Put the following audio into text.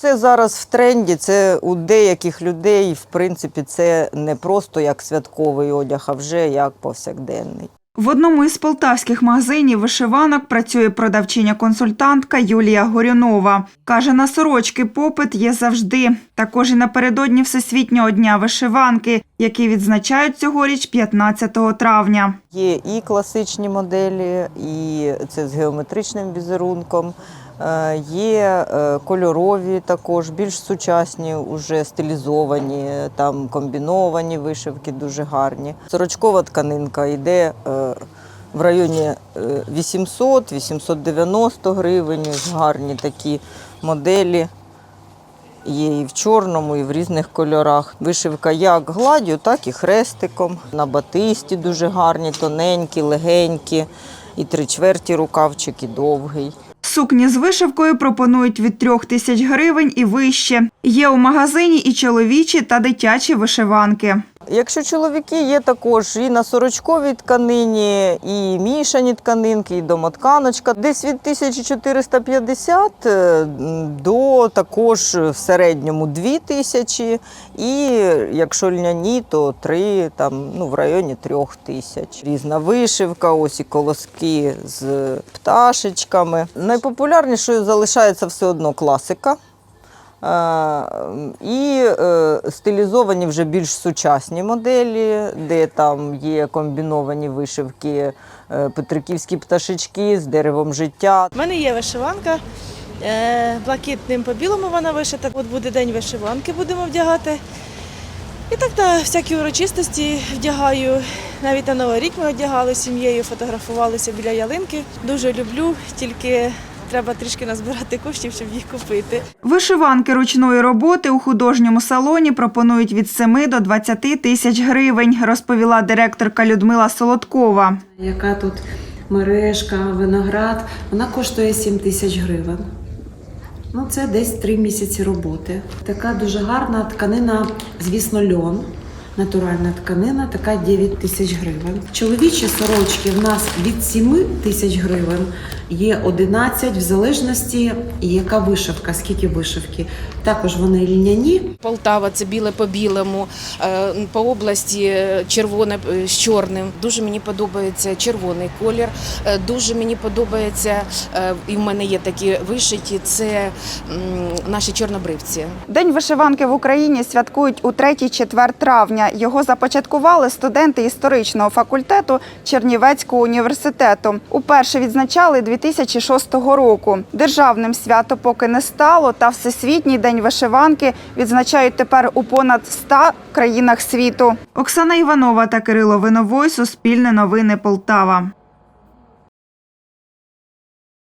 Це зараз в тренді. Це у деяких людей, в принципі, це не просто як святковий одяг, а вже як повсякденний. В одному із полтавських магазинів вишиванок працює продавчиня-консультантка Юлія Горюнова. Каже, на сорочки попит є завжди. Також і напередодні Всесвітнього дня вишиванки, який відзначають цьогоріч 15 травня. Є і класичні моделі, і це з геометричним візерунком. Е, Є е, кольорові також, більш сучасні, уже стилізовані, там комбіновані вишивки дуже гарні. Сорочкова тканинка йде е, в районі е, 800-890 гривень. Гарні такі моделі. Є і в чорному, і в різних кольорах. Вишивка як гладдю, так і хрестиком. На батисті дуже гарні, тоненькі, легенькі, і три чверті рукавчик, і довгий. Сукні з вишивкою пропонують від трьох тисяч гривень і вище. Є у магазині і чоловічі та дитячі вишиванки. Якщо чоловіки є також і на сорочковій тканині, і мішані тканинки, і домотканочка, десь від 1450 е, до також в середньому 2000, і якщо льняні, то 3, там, ну, в районі 3000. Різна вишивка, ось і колоски з пташечками. Найпопулярнішою залишається все одно класика. І е, стилізовані вже більш сучасні моделі, де там є комбіновані вишивки, е, петриківські пташечки з деревом життя. У мене є вишиванка. е, Блакитним по білому вона вишита. От буде день вишиванки, будемо вдягати. І так на всякі урочистості вдягаю. Навіть на Новий рік ми одягали сім'єю, фотографувалися біля ялинки. Дуже люблю, тільки треба трішки назбирати коштів, щоб їх купити. Вишиванки ручної роботи у художньому салоні пропонують від 7 до 20 тисяч гривень, розповіла директорка Людмила Солодкова. Яка тут мережка, виноград, вона коштує 7 тисяч гривень. Ну, це десь 3 місяці роботи. Така дуже гарна тканина, звісно, льон. Натуральна тканина, така 9 тисяч гривень. Чоловічі сорочки в нас від 7 тисяч гривень, є 11 в залежності, яка вишивка, скільки вишивки. Також вони льняні, Полтава це біле по білому, е, по області червоне е, з чорним. Дуже мені подобається червоний колір. Е, Дуже мені подобається, і в мене є такі вишиті. Це наші чорнобривці. День вишиванки в Україні святкують у 3-4 травня. Його започаткували студенти історичного факультету Чернівецького університету. Уперше відзначали 2006 року. Державним свято поки не стало, та Всесвітній день вишиванки відзначають тепер у понад 100 країнах світу. Оксана Іванова та Кирило Виновой. Суспільне новини Полтава.